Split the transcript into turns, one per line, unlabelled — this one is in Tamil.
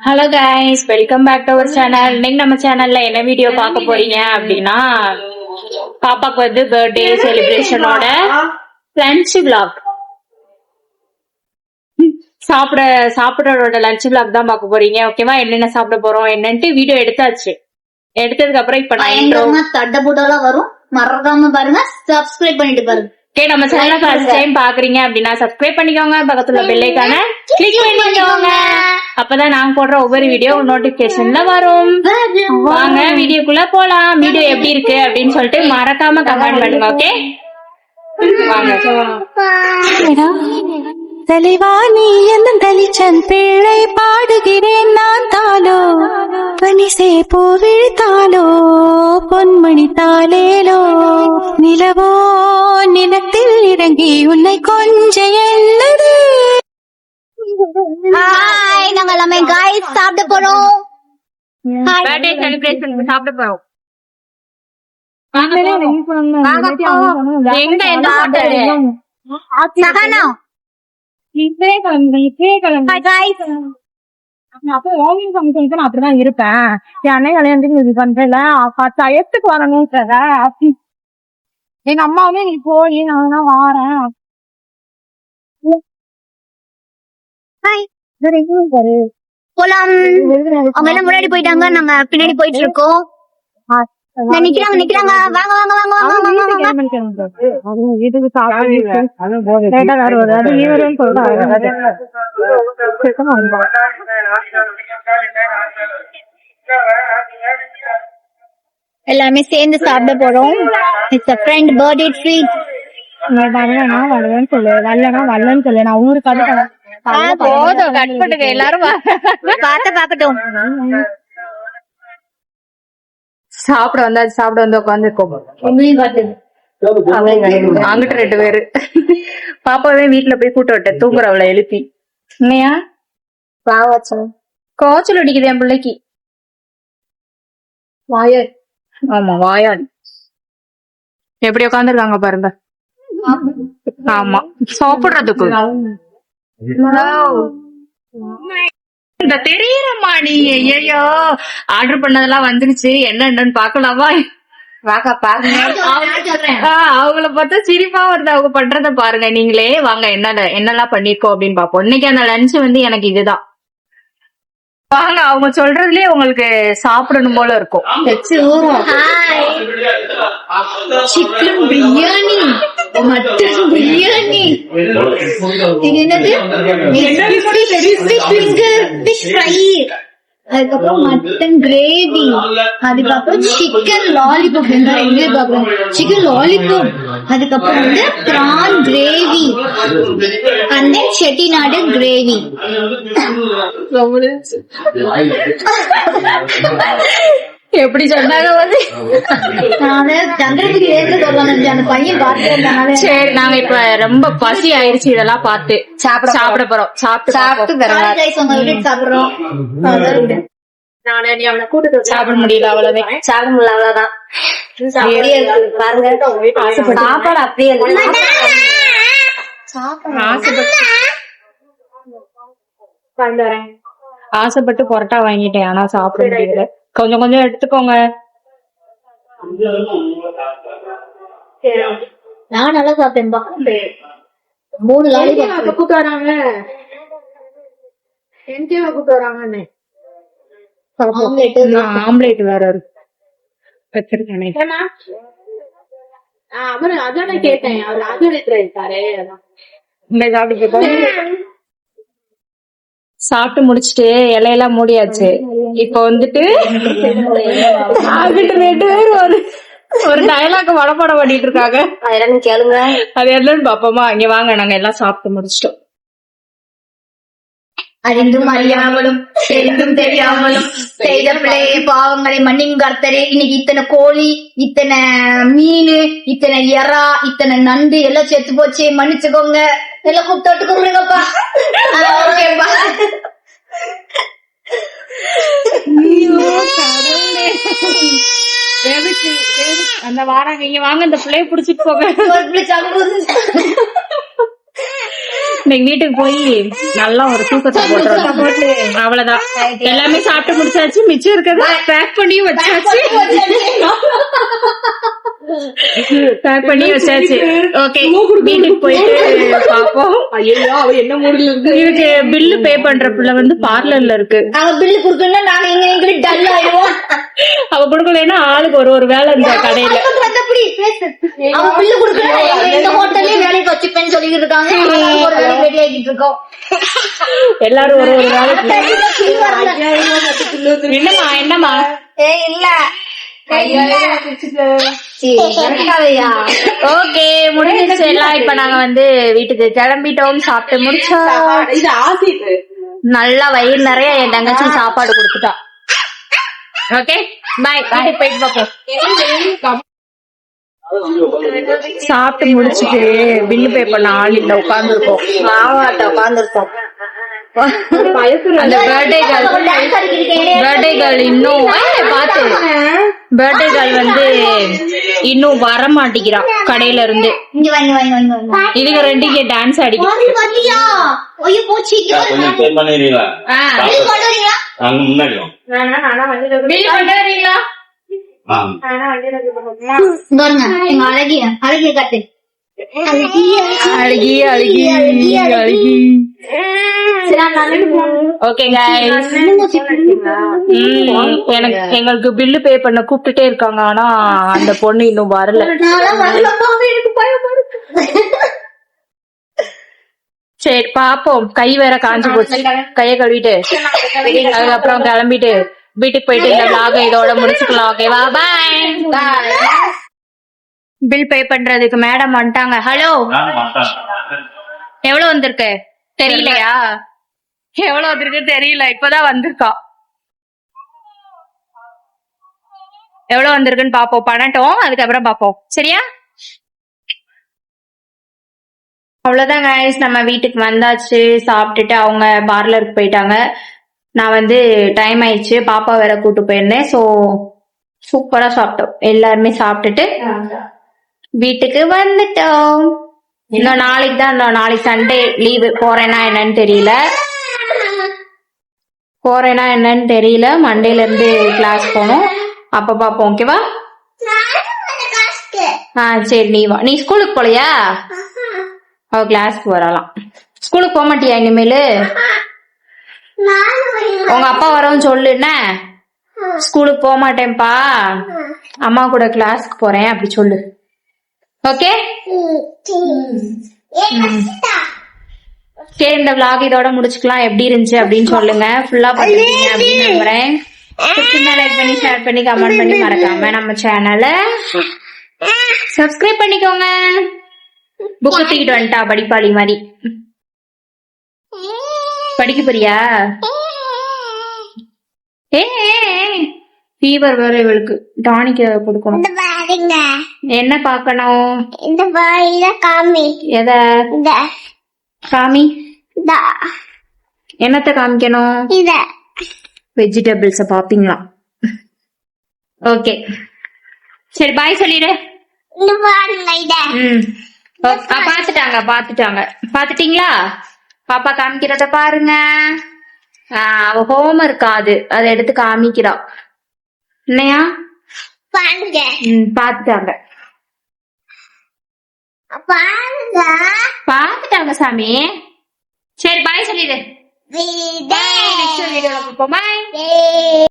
Hello guys welcome back to our channel இன்னைக்கு நம்ம சேனல்ல என்ன வீடியோ பார்க்க போறீங்க அப்படின்னா பாப்பாக்கு வந்து பர்த்டே செலிப்ரேஷனோட லஞ்ச் vlog. சாப்பிட சாப்பிடறோட லஞ்ச் vlog தான் பார்க்க போறீங்க. ஓகேவா என்னென்ன சாப்பிட போறோம் என்னன்ட்டு வீடியோ எடுத்தாச்சு. எடுத்ததுக்கு அப்புறம் இப்ப நான்
தட்ட போட்டாலாம் வரும். மறக்காம பாருங்க. சப்ஸ்கிரைப் பண்ணிட்டு பாருங்க.
ஓகே நம்ம சேனல் ஃபர்ஸ்ட் டைம் பாக்குறீங்க அப்படின்னா சப்ஸ்கிரைப் பண்ணிக்கோங்க. பக்கத்துல பெல் ஐக்கான கிளிக் பண்ணிக்கோங்க. அப்பதான் நாங்க போடுற ஒவ்வொரு வீடியோ நோட்டிபிகேஷன்ல வரும். வாங்க வீடியோக்குள்ள போலாம். வீடியோ எப்படி இருக்கு அப்படின்னு சொல்லிட்டு மறக்காம கமெண்ட் பண்ணுங்க ஓகே வாங்க
தலைவா நீ எந்த தலிச்சன் பிழை பாடுகிறேன் நான் தாலோ பனிசே பூ விழித்தாலோ? பொன்மணி தாலேலோ நிலவோ நிலத்தில் இறங்கி உன்னை கொஞ்ச எல்லது
ஹாய் நாங்க எல்லாமே காய்ஸ் சாப்பிட போறோம்.
பர்த்டே செலிப்ரேஷன் சாப்பிட போறோம். எங்க எந்த ஹோட்டல்
சகனா. ஹாய் காய்ஸ்
அப்போ ஓமிங் ஃபங்க்ஷனுக்கு நான் அப்படிதான் இருப்பேன். என் அண்ணன் கல்யாணத்துக்கு இது பண்றல டயத்துக்கு வரணும்ன்றத அப்படி எங்க அம்மாவுமே நீ போய் நான் தான் வாரேன். சரி.
போலாம். அவங்க எல்லாம் முன்னாடி போயிட்டாங்க. நாங்க பின்னாடி போயிட்டு இருக்கோம். நிக்கிறாங்க வாங்க வாங்க வாங்க. எல்லாருமே சேர்ந்து சாப்பிட போறோம். It's a friend birthday treat
வரலனா வரலன்னு சொல்லு. வரலனா வரலன்னு சொல்லு. நான் ஊருக்கு அடுத்த
போதும். கட் பண்ணுங்க எல்லாரும்.
பார்த்த பாக்கட்டும்
சாப்பிட வந்தாச்சு சாப்பிட வந்து உட்காந்துருக்கோம் அங்கிட்ட ரெண்டு பேரு. பாப்பாவே வீட்டுல போய் கூட்ட விட்டேன் தூங்குறவளை எழுப்பி. இல்லையா
பாவச்சம்
காய்ச்சல் அடிக்குது என் பிள்ளைக்கு.
வாயர்
ஆமா வாயாடி எப்படி உட்காந்துருக்காங்க பாருங்க. ஆமா சாப்பிடுறதுக்கு. இந்த தெரியறம்மா நீ ஐயோ ஆர்டர் பண்ணதெல்லாம் வந்துருச்சு. என்ன என்னன்னு பாக்கலாமா வாக்கா பாருங்க. அவங்கள பார்த்தா சிரிப்பா வருது. அவங்க பண்றத பாருங்க. நீங்களே வாங்க என்ன என்னெல்லாம் பண்ணிருக்கோம் அப்படின்னு பாப்போம் இன்னைக்கு அந்த லஞ்ச் வந்து எனக்கு இதுதான். வாங்க அவங்க சொல்றதுலயே உங்களுக்கு சாப்பிடணும் போல இருக்கும்.
ஹாய் சிக்கன் பிரியாணி பிரியாணி இது என்னது அதுக்கப்புறம் மட்டன் கிரேவி அதுக்கப்புறம் சிக்கன் லாலிபாப் பாக்குறேன் சிக்கன் லாலிபாப் அதுக்கப்புறம் வந்து prawn gravy and then Chettinad gravy
எப்படி சொன்னாங்க வந்து சரி நாங்க இப்ப ரொம்ப பசி ஆயிருச்சு இதெல்லாம் பார்த்து. சாப்பிட சாப்பிட போறோம். சாப்பிட்டு சாப்பிட்டு
சாப்பிடுறோம்.
சாப்பிட முடியல அவ்வளவுதான்
சாப்பிட முடியல அவ்வளவுதான். சாப்பாடு அப்படியே
ஆசைப்பட்டு பரோட்டா வாங்கிட்டேன். ஆனா சாப்பிட முடியல. கொஞ்சம் கொஞ்சம் எடுத்துக்கோங்க.
நான் நல்லா சாப்பிட்டேன்பா மூணு லாலிபாப்
கூப்பிட்டு வராங்க என்கிட்ட கூப்பிட்டு வராங்கன்னு.
ஆம்லெட்
ஆம்லேட் வேற இருக்கு வச்சிருக்கேனே.
அவரு அதானே கேட்டேன். அவர் ராஜோடித்துல இருக்காரு.
இந்த சாப்பிட்டு முடிச்சிட்டு இலையெல்லாம் மூடியாச்சு. இப்ப வந்துட்டு ரெண்டு ஒரு ஒரு டயலாக் வடப்படம் பண்ணிட்டு இருக்காங்க.
கேளுங்க.
அது என்னன்னு பாப்போமா. இங்க வாங்க நாங்க எல்லாம் சாப்பிட்டு முடிச்சிட்டோம்.
அறிந்தும் அறியாமலும் தெரிந்தும் தெரியாமலும் செய்த பிள்ளை பாவங்களை மன்னிங்க கர்த்தரே இன்னைக்கு இத்தனை கோழி இத்தனை மீன் இத்தனை எறா இத்தனை நண்டு எல்லாம் செத்து போச்சு மன்னிச்சுக்கோங்க. எல்லாம் கூப்பிட்டு கூப்பிடுங்கப்பா ஓகேப்பா.
எதுக்கு? அந்த வாராங்க இங்க வாங்க இந்த பிள்ளைய புடிச்சிட்டு போங்க. இன்னைக்கு வீட்டுக்கு போய் நல்லா ஒரு தூக்கத்தை போட்டுருவோம் அவ்வளவுதான். எல்லாமே சாப்பிட்டு முடிச்சாச்சு மிச்சம் இருக்கிறத பேக் பண்ணி வச்சாச்சு. பேக் பண்ணி வச்சாச்சு. ஓகே வீட்டுக்கு போயிட்டு பாப்போம்
ஐயோ அவ என்ன மூடில இருக்கு?
இதுக்கு பில்லு பே பண்ற பிள்ளை வந்து பார்லர்ல இருக்கு.
அவங்க பில்லு குடுக்கணும்னா நாங்க எங்க எங்க டல் ஆயிடுவோம்.
அவ கொடுக்கலைன்னா ஆளுக்கு ஒரு ஒரு வேலை இந்த கடையில.
பேசு. அவங்க பில்லு குடுக்கணும் இந்த ஹோட்டல்லயே வேலைக்கு வச்சுப்பேன்னு சொல்லிட்டு இருக்காங்க. ஒரு வேலைக்கு ரெடி ஆகிட்டு இருக்கோம்.
எல்லாரும் ஒரு ஒரு வேலைக்கு. என்னம்மா என்னம்மா?
ஏய் இல்ல?
ஓகே முடிஞ்சிருச்சு எல்லாம். இப்ப நாங்க வந்து வீட்டுக்கு கிளம்பிட்டோம் சாப்பிட்டு முடிச்சோம். நல்லா வயிறு நிறைய என் தங்கச்சி சாப்பாடு கொடுத்துட்டா. ஓகே பாய் வீட்டுக்கு போயிட்டு சாப்பிட்டு முடிச்சிட்டு பில்லு பே பண்ண ஆள் இல்ல உட்காந்துருக்கோம்
மாவாட்ட உட்கார்ந்திருக்கோம்.
அந்த பர்த்டே கேர்ள் பர்த்டே கேர்ள் இன்னும் பாத்து பர்த்டே கேர்ள் வந்து இன்னும் வர மாட்டேங்கிறான் கடையில இருந்து. ரெண்டு இங்க டான்ஸ்
எங்க அழகிய அழகிய காட்டு.
அழகி அழகி அழகி ஓகே guys. ம், எனக்கு எங்களுக்கு பில்லு பே பண்ண கூப்பிட்டுட்டே இருக்காங்க ஆனா அந்த பொண்ணு இன்னும் வரல. சரி பாப்போம். கை வேற காஞ்சு போச்சு. கைய கழுவிட்டு. அதுக்கப்புறம் கிளம்பிட்டு வீட்டுக்கு போயிட்டு இந்த vlog இதோட முடிச்சுக்கலாம் ஓகேவா பாய் பில் பே பண்றதுக்கு மேடம் வந்துட்டாங்க. ஹலோ. எவ்வளவு வந்திருக்கு? தெரியலையா? எவ்வளவு வந்திருக்கு தெரியல. இப்பதான் வந்திருக்கா. எவ்வளவு வந்திருக்குன்னு பாப்போம். பண்ணட்டும் அதுக்கப்புறம் பாப்போம். சரியா? அவ்வளவுதான் கைஸ் நம்ம வீட்டுக்கு வந்தாச்சு. சாப்பிட்டுட்டு அவங்க பார்லருக்கு போயிட்டாங்க. நான் வந்து டைம் ஆயிடுச்சு. பாப்பா வேற கூட்டு போயிருந்தேன். சோ சூப்பரா சாப்பிட்டோம். எல்லாருமே சாப்பிட்டுட்டு வீட்டுக்கு வந்துட்டோம். இன்னும் நாளைக்கு தான் இன்னும் நாளைக்கு சண்டே லீவு போறேன்னா என்னன்னு தெரியல. போறேன்னா என்னன்னு தெரியல. மண்டேல இருந்து கிளாஸ் போகணும். அப்ப பாப்போம் ஓகேவா ஆ சரி நீ வா. நீ ஸ்கூலுக்கு போலையா? அவ கிளாஸ்க்கு வரலாம். ஸ்கூலுக்கு போக மாட்டியா இனிமேலு? உங்க அப்பா வரவும் சொல்லு என்ன? ஸ்கூலுக்கு போக மாட்டேன்ப்பா. அம்மா கூட கிளாஸ்க்கு போறேன் அப்படி சொல்லு. ஓகே சரி இந்த vlog இதோட முடிச்சுக்கலாம். எப்படி இருந்துச்சு அப்படின்னு சொல்லுங்க. ஃபுல்லா பண்ணிருக்கீங்க அப்படின்னு நம்புறேன். லைக் பண்ணி ஷேர் பண்ணி கமெண்ட் பண்ணி மறக்காம நம்ம சேனலை சப்ஸ்கிரைப் பண்ணிக்கோங்க. புக்கு தூக்கிட்டு வந்துட்டா படிப்பாளி மாதிரி. படிக்க போறியா? ஏ ஃபீவர் வேற இவளுக்கு. டானிக் கொடுக்கணும்.
பாருங்க.
என்ன பார்க்கணும்?
இந்த பாயில காமி.
எத?
இந்த
காமி?
இந்த
என்னத்த காமிக்கணும்?
இத.
வெஜிடபிள்ஸ பாப்பீங்களா? ஓகே. சரி பாய் சொல்லிடு.
இந்த பாருங்க இத.
ம். பாத்துட்டாங்க பாத்துட்டாங்க. பாத்துட்டீங்களா? பாப்பா காமிக்கிறத பாருங்க. அவ ஹோம் இருக்காது அதை. எடுத்து காமிக்கிறா. இல்லையா
பாருங்க.
பாத்துட்டாங்க
பாருங்க.
பாத்துட்டாங்க சாமி. சரி பாய் சொல்லிடு. நெக்ஸ்ட் வீடியோல பாய்